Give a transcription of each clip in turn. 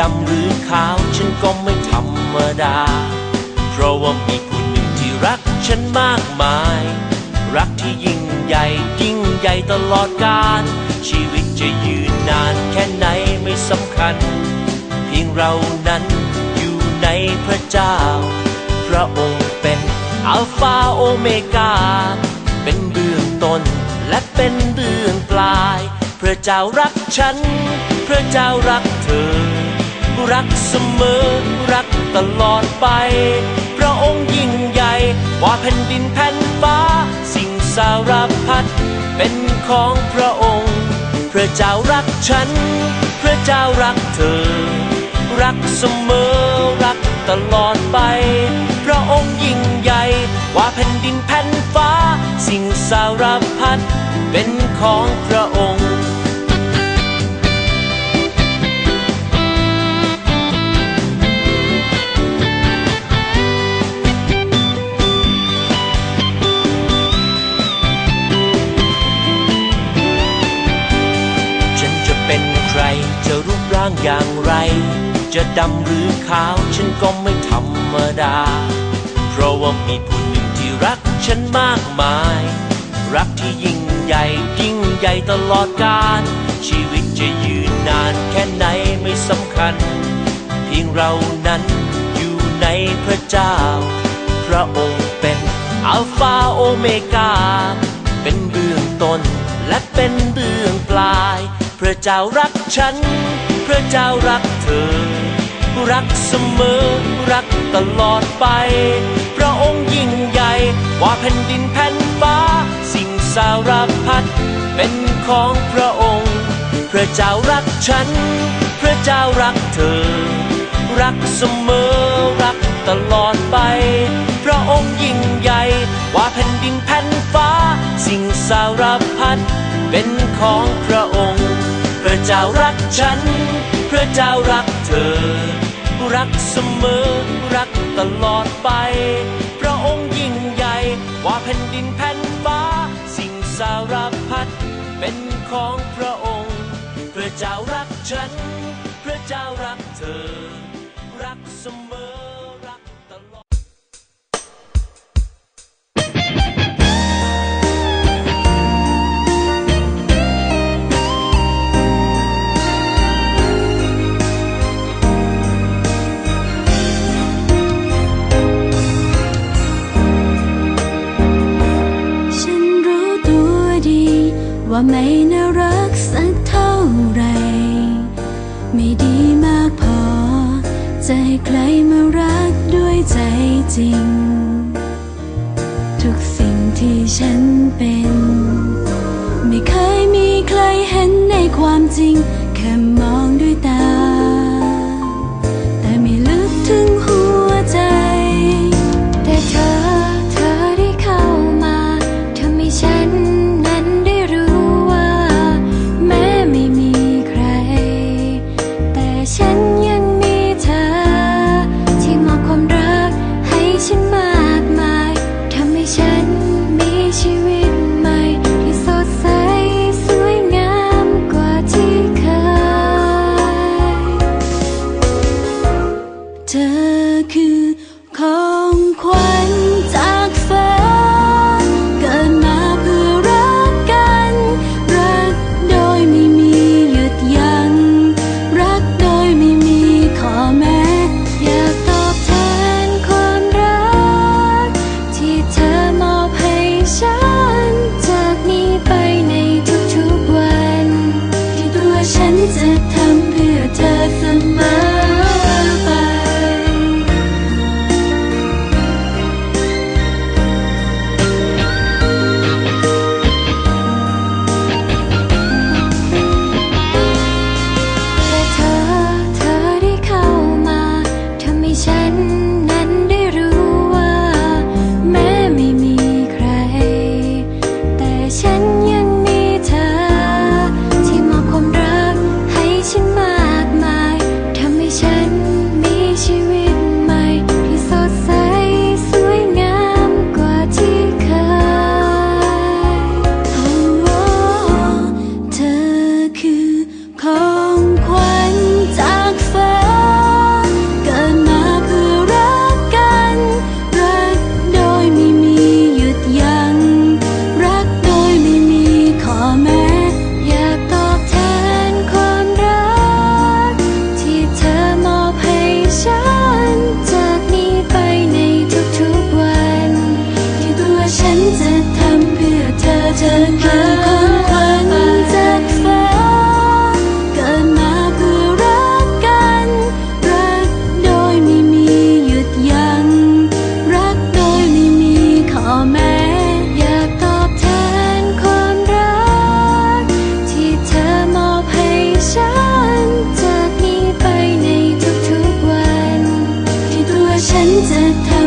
ดำหรือขาวฉันก็ไม่ธรรมดา เพราะว่ามีผู้หนึ่งที่รักฉันมากมาย รักที่ยิ่งใหญ่ยิ่งใหญ่ตลอดกาลชีวิตจะยืนนานแค่ไหนไม่สำคัญ เพียงเรานั้นอยู่ในพระเจ้า พระองค์เป็นอัลฟาโอเมกา เป็นเบื้องต้นและเป็นเบื้องปลาย พระเจ้ารักฉัน พระเจ้ารักเธอ รักเสมอรักตลอดไป พระองค์ยิ่งใหญ่กว่าแผ่นดินแผ่นฟ้า สิ่งสารพัดเป็นของพระองค์ พระเจ้ารักฉัน พระเจ้ารักเธอ รักเสมอรักตลอดไป พระองค์ยิ่งใหญ่กว่าแผ่นดินแผ่นฟ้า สิ่งสารพัดเป็นของพระองค์ อย่างไร จะดำหรือขาวฉันก็ไม่ธรรมดา เพราะว่ามีผู้หนึ่งที่รักฉันมากมาย รักที่ยิ่งใหญ่ยิ่งใหญ่ตลอดกาลชีวิตจะยืนนานแค่ไหนไม่สำคัญ เพียงเรานั้นอยู่ในพระเจ้า พระองค์เป็นอัลฟาโอเมกา เป็นเบื้องต้นและเป็นเบื้องปลาย พระเจ้ารักฉัน พระเจ้ารักเธอ รักเสมอรักตลอดไป พระองค์ยิ่งใหญ่กว่าแผ่นดินแผ่นฟ้า สิ่งสารพัดเป็นของพระองค์ พระเจ้ารักฉัน พระเจ้ารักเธอ รักเสมอรักตลอดไป พระองค์ยิ่งใหญ่กว่าแผ่นดินแผ่นฟ้า สิ่งสารพัดเป็นของพระองค์ พระเจ้ารักฉัน พระเจ้ารักเธอ รักเสมอรักตลอดไป พระองค์ยิ่งใหญ่กว่าแผ่นดินแผ่นฟ้า สิ่งสารพัดเป็นของพระองค์ พระเจ้ารักฉัน พระเจ้ารักเธอ รักเสมอ รักสักเท่าไร ไม่ดีมากพอ ใจใครมารักด้วยใจจริง ทุกสิ่งที่ฉันเป็น ไม่เคยมีใครเห็นในความจริง แค่มองด้วยตา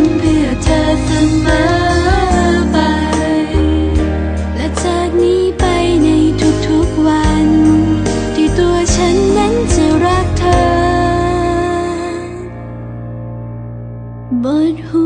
ำเพื่อเธอเสมอไป และจากนี้ไปในทุกๆวัน ที่ตัวฉันนั้นจะรักเธอบนหั